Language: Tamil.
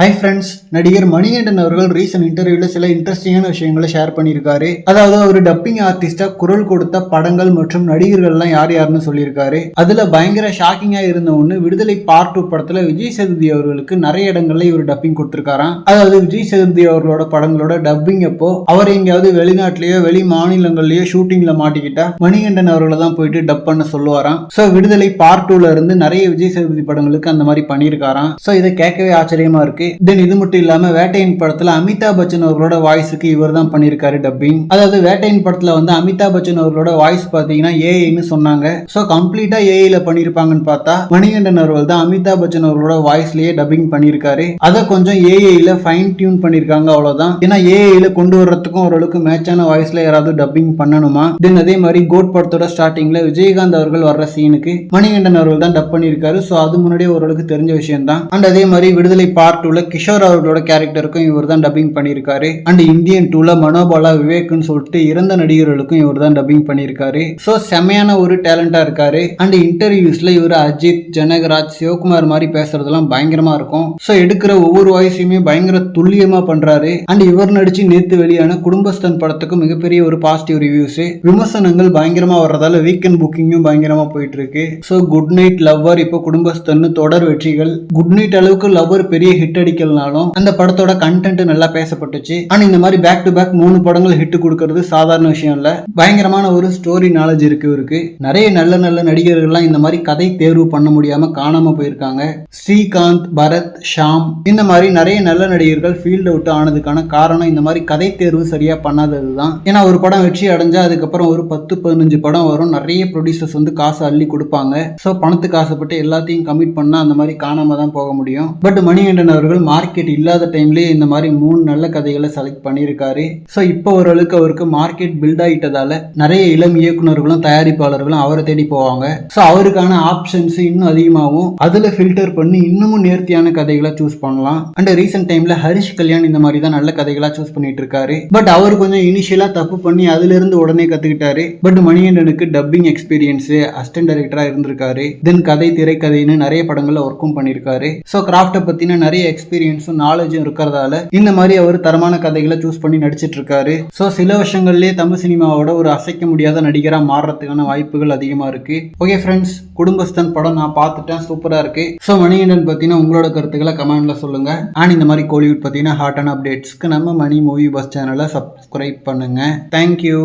ஹை ஃப்ரெண்ட்ஸ் நடிகர் மணிகண்டன் அவர்கள் ரீசன்ட் இன்டர்வியூவில் சில இன்ட்ரெஸ்டிங்கான விஷயங்களை ஷேர் பண்ணியிருக்காரு. அதாவது அவர் டப்பிங் ஆர்டிஸ்டாக குரல் கொடுத்த படங்கள் மற்றும் நடிகர்கள்லாம் யார் யாருன்னு சொல்லியிருக்காரு. அதில் பயங்கர ஷாக்கிங்காக இருந்த ஒன்று விடுதலை பார்ட் டூ படத்தில் விஜய் சேதுபதி அவர்களுக்கு நிறைய இடங்கள்ல இவர் டப்பிங் கொடுத்துருக்காராம். அதாவது விஜய் சேதுபதி அவர்களோட படங்களோட டப்பிங் அப்போ அவர் எங்கேயாவது வெளிநாட்டிலேயோ வெளி மாநிலங்கள்லேயோ ஷூட்டிங்கில் மாட்டிக்கிட்டா மணிகண்டன் அவர்களை தான் போயிட்டு டப் பண்ண சொல்லுவாராம். ஸோ விடுதலை பார்ட் டூல இருந்து நிறைய விஜய் சேதுபதி படங்களுக்கு அந்த மாதிரி பண்ணியிருக்காராம். ஸோ இதை கேட்கவே ஆச்சரியமா இருக்கு. தென் இது மட்டும் இல்லாம வேட்டையின் படத்துல அமிதாப் பச்சன் அவர்களோட வாய்ஸுக்கு இவர் தான் பண்ணியிருக்காரு டப்பிங் அதாவது வேட்டையின் படத்துல வந்து அமிதாப் பச்சன் அவர்களோட வாய்ஸ் பாத்தீங்கன்னா ஏஐன்னு சொன்னாங்க. சோ கம்ப்ளீட்டா ஏஐல பண்ணிருப்பாங்கன்னு பார்த்தா மணிகண்டன் அவர்கள் தான் அமிதாப் பச்சன் அவர்களோட வாய்ஸ்லயே டப்பிங் பண்ணியிருக்காரு. அதை கொஞ்சம் ஏஐல ஃபைன் டியூன் பண்ணிருக்காங்க அவ்வளவுதான். ஏன்னா ஏஐல கொண்டு வர்றதுக்கும் ஓரளவுக்கு மேட்சான வாய்ஸ்ல யாராவது டப்பிங் பண்ணணுமா? தென் அதே மாதிரி கோட் படத்தோட ஸ்டார்டிங்ல விஜயகாந்த் அவர்கள் வர்ற சீனுக்கு மணிகண்டன் அவர்கள் தான் டப் பண்ணியிருக்காரு. ஸோ அது முன்னாடியே ஓரளவுக்கு தெரிஞ்ச விஷயம் தான் அண்ட் அதே மாதிரி விடுதலை பார்ட் டூல கிஷோர் அவர்களோட கேரக்டருக்கும் இவர் தான் டப்பிங் பண்ணியிருக்காரு அண்ட் இந்தியன் டூல மனோபாலா விவேக்னு சொல்லிட்டு இறந்த நடிகர்களுக்கும் இவர் தான் டப்பிங் பண்ணியிருக்காரு. ஸோ செமையான ஒரு டேலண்டா இருக்காரு. அண்ட் இன்டர்வியூஸ்ல இவர் அஜித் ஜனகராஜ் சிவகுமார் மாதிரி பேசுறதெல்லாம் பயங்கரமா இருக்கும். ஸோ எடுக்கிற ஒவ்வொரு வாய்ஸையுமே பயங்கர துல்லியமா பண்றாரு. அண்ட் இவர் நடிச்சு நேற்று வெளியான குடும்பஸ்தன் படத்துக்கு மிகப்பெரிய ஒரு பாசிட்டிவ் ரிவ்யூஸ் விமர்சனங்கள் பயங்கரமா வர்றதால வீக்கெண்ட் புக்கிங்கும் பயங்கரமா போயிட்டு இருக்கு ஸோ குட் நைட் லவ்வர் இப்போ குடும்பஸ்தன்னு தொடர் வெற்றிகள். குட் நைட் அளவுக்கு லவ்வர் பெரிய ஹிட் அடிக்கலனாலும் அந்த படத்தோட கண்டென்ட் நல்லா பேசப்பட்டுச்சு. அண்ட் இந்த மாதிரி பேக் டு பேக் மூணு படங்கள் ஹிட் கொடுக்கறது சாதாரண விஷயம் இல்ல. பயங்கரமான ஒரு ஸ்டோரி நாலேஜ் இருக்கு இவருக்கு. நிறைய நல்ல நல்ல நடிகர்கள்லாம் இந்த மாதிரி கதை தேர்வு பண்ண முடியாம காணாம போயிருக்காங்க. ஸ்ரீகாந்த் பரத் ஷாம் இந்த மாதிரி நிறைய நல்ல நடிகர்கள் ஃபீல்டு அவுட் ஆனதுக்கான காரணம் இந்த மாதிரி கதை தேர்வு சரியா பண்ணாதது தான் ஏன்னா ஒரு படம் வெற்றி அடைஞ்சா அதுக்கப்புறம் ஒரு பத்து பதினஞ்சு படம் வரும். நிறைய ப்ரொடியூசர்ஸ் வந்து காசு அள்ளி கொடுப்பாங்க. ஸோ பணத்துக்கு ஆசைப்பட்டு எல்லாத்தையும் கமிட் பண்ணா அந்த மாதிரி காணாம தான் போக முடியும். பட் மணிகண்டன் அவர்கள் மார்க்கெட் இல்லாத டைம்லயே இந்த மாதிரி மூணு நல்ல கதைகளை செலக்ட் பண்ணியிருக்காரு. ஸோ இப்போ ஓரளவுக்கு அவருக்கு மார்க்கெட் பில்ட் ஆயிட்டதால நிறைய இளம் இயக்குனர்களும் தயாரிப்பாளர்களும் அவரை தேடி போவாங்க. ஸோ அவருக்கான ஆப்ஷன்ஸ் இன்னும் அதிகமாகும். அதுல ஃபில்டர் பண்ணி இன்னமும் நேர்த்தியான கதைகளை சூஸ் பண்ணலாம். அண்ட் ரீசெண்ட் டைம்ல ஹரிஷ் கல்யாண் இந்த மாதிரி தான் நல்ல கதைகளா சூஸ் பண்ணிட்டு இருக்காரு பட் அவர் கொஞ்சம் இனிஷியலாக தப்பு பண்ணி அதுல இருந்து உடனே கத்துக்கிட்டாரு. பட் மணிகண்டனுக்கு டப்பிங் எக்ஸ்பீரியன்ஸு அசிஸ்டன்ட் டைரக்டராக இருந்திருக்காரு. தென் கதை திரைக்கதைன்னு நிறைய படங்களில் ஒர்க்கும் பண்ணியிருக்காரு. ஸோ கிராஃப்டை பற்றின நிறைய எக்ஸ்பீரியன்ஸும் நாலேஜும் இருக்கிறதால இந்த மாதிரி அவர் தரமான கதைகளை சூஸ் பண்ணி நடிச்சிட்டு இருக்காரு ஸோ சில வருஷங்கள்லேயே தமிழ் சினிமாவோட ஒரு அசைக்க முடியாத நடிகராக மாறுறதுக்கான வாய்ப்புகள் அதிகமாக இருக்கு. ஓகே ஃப்ரெண்ட்ஸ் குடும்பஸ்தன் படம் நான் பார்த்துட்டேன். சூப்பராக இருக்கு. ஸோ மணிகண்டன் பார்த்தீங்கன்னா உங்களோட கருத்துக்களை கமெண்ட்ல சொல்லுங்க. அண்ட் இந்த மாதிரி கோலிவுட் பார்த்தீங்கன்னா ஹாட் அண்ட் அப்டேட்ஸ்க்கு நம்ம மணி மூவி பஸ் சேனலை சப்ஸ்கிரைப் பண்ணுங்க. Thank you